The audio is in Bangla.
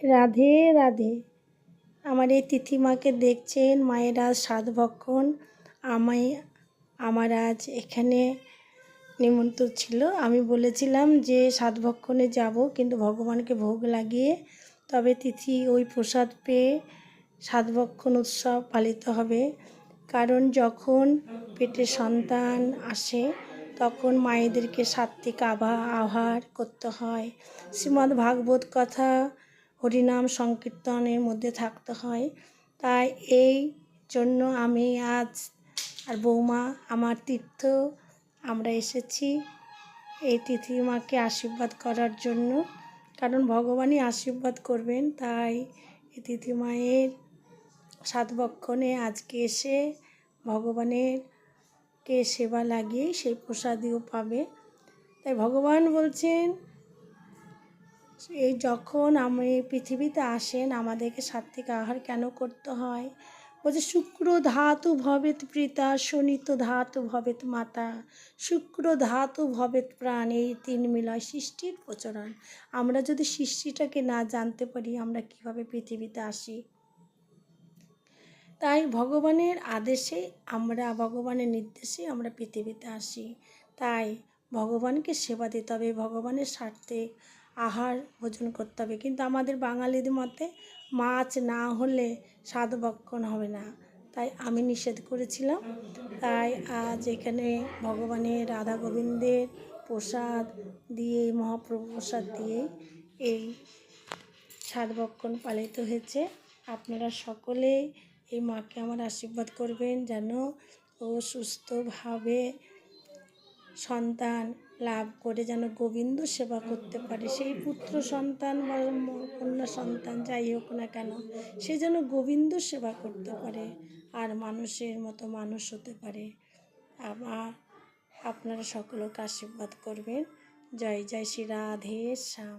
রাধে রাধে। আমার এই তিথিমাকে দেখছেন মায়ের আজ সাত ভক্ষণ। আমায়, আমার আজ এখানে নিমন্ত্রণ ছিল। আমি বলেছিলাম যে সাত ভক্ষণে যাব, কিন্তু ভগবানকে ভোগ লাগিয়ে তবে তিথি ওই প্রসাদ পেয়ে সাত ভক্ষণ উৎসব পালিত হবে। কারণ যখন পেটে সন্তান আসে, তখন মায়েদেরকে সাত্ত্বিক আভা, আহার করতে হয়। শ্রীমদ্ ভাগবত কথা হরিনাম সংকীর্তনের মধ্যে থাকতে হয়। তাই এই জন্য আমি আজ আর বৌমা আমার তীর্থ, আমরা এসেছি এই তিথিমাকে আশীর্বাদ করার জন্য। কারণ ভগবানই আশীর্বাদ করবেন, তাই এই তিথিমায়ের সাত বক্ষণে আজকে এসে ভগবানের কে সেবা লাগিয়ে সেই প্রসাদিও পাবে। তাই ভগবান বলছেন যখন আমি পৃথিবীতে আসেন, আমাদেরকে সাত্বিক আহার কেন করতে হয়? বলছে, শুক্র ধাতু ভবেত পিতা শনিত ধাতু ভবেত মাতা, শুক্র ধাতু ভবেত প্রাণ, এই তিন মিলয় সৃষ্টির প্রচরণ আমরা যদি সৃষ্টিটাকে না জানতে পারি, আমরা কীভাবে পৃথিবীতে আসি? তাই ভগবানের আদেশে আমরা, ভগবানের নির্দেশে আমরা পৃথিবীতে আসি। তাই ভগবানকে সেবা দিতে হবে, ভগবানের স্বার্থে আহার ভোজন করতে হবে। কিন্তু আমাদের বাঙালিদের মতে মাছ না হলে স্বাদ ভক্ষণ হবে না। তাই আমি নিষেধ করেছিলাম। তাই আজ এখানে ভগবানের রাধা গোবিন্দের প্রসাদ দিয়ে মহাপ্রভু প্রসাদ দিয়ে এই সাত ভক্ষণ পালিত হয়েছে। আপনারা সকলে এই মাকে আমার আশীর্বাদ করবেন যেন ও সুস্থভাবে সন্তান লাভ করে যেন গোবিন্দ সেবা করতে পারে। সেই পুত্র সন্তান বা কন্যা সন্তান যাই হোক না কেন, সে যেন গোবিন্দ সেবা করতে পারে আর মানুষের মতো মানুষ হতে পারে। আমার আপনারা সকলকে আশীর্বাদ করবেন। জয় জয় শ্রী রাধে শ্যাম।